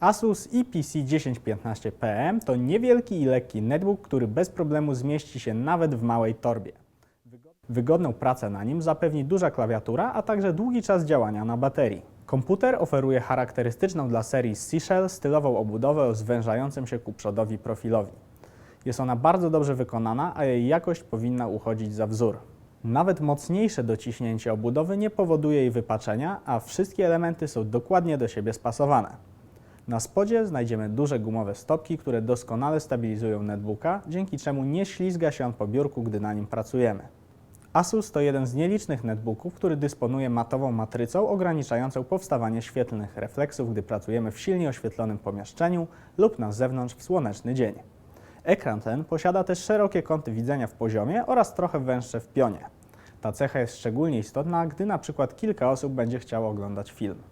Asus EPC 1015 PM to niewielki i lekki netbook, który bez problemu zmieści się nawet w małej torbie. Wygodną pracę na nim zapewni duża klawiatura, a także długi czas działania na baterii. Komputer oferuje charakterystyczną dla serii Seashell stylową obudowę o zwężającym się ku przodowi profilowi. Jest ona bardzo dobrze wykonana, a jej jakość powinna uchodzić za wzór. Nawet mocniejsze dociśnięcie obudowy nie powoduje jej wypaczenia, a wszystkie elementy są dokładnie do siebie spasowane. Na spodzie znajdziemy duże gumowe stopki, które doskonale stabilizują netbooka, dzięki czemu nie ślizga się on po biurku, gdy na nim pracujemy. Asus to jeden z nielicznych netbooków, który dysponuje matową matrycą ograniczającą powstawanie świetlnych refleksów, gdy pracujemy w silnie oświetlonym pomieszczeniu lub na zewnątrz w słoneczny dzień. Ekran ten posiada też szerokie kąty widzenia w poziomie oraz trochę węższe w pionie. Ta cecha jest szczególnie istotna, gdy na przykład kilka osób będzie chciało oglądać film.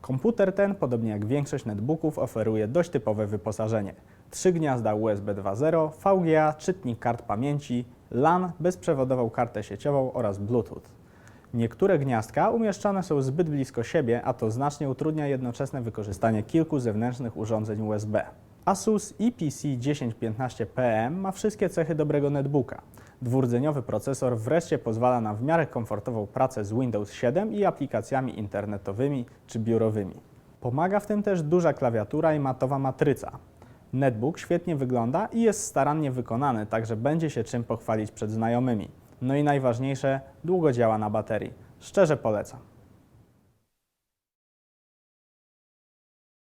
Komputer ten, podobnie jak większość netbooków, oferuje dość typowe wyposażenie. Trzy gniazda USB 2.0, VGA, czytnik kart pamięci, LAN, bezprzewodową kartę sieciową oraz Bluetooth. Niektóre gniazdka umieszczone są zbyt blisko siebie, a to znacznie utrudnia jednoczesne wykorzystanie kilku zewnętrznych urządzeń USB. Asus EPC 1015 PM ma wszystkie cechy dobrego netbooka. Dwurdzeniowy procesor wreszcie pozwala na w miarę komfortową pracę z Windows 7 i aplikacjami internetowymi czy biurowymi. Pomaga w tym też duża klawiatura i matowa matryca. Netbook świetnie wygląda i jest starannie wykonany, także będzie się czym pochwalić przed znajomymi. No i najważniejsze, długo działa na baterii. Szczerze polecam.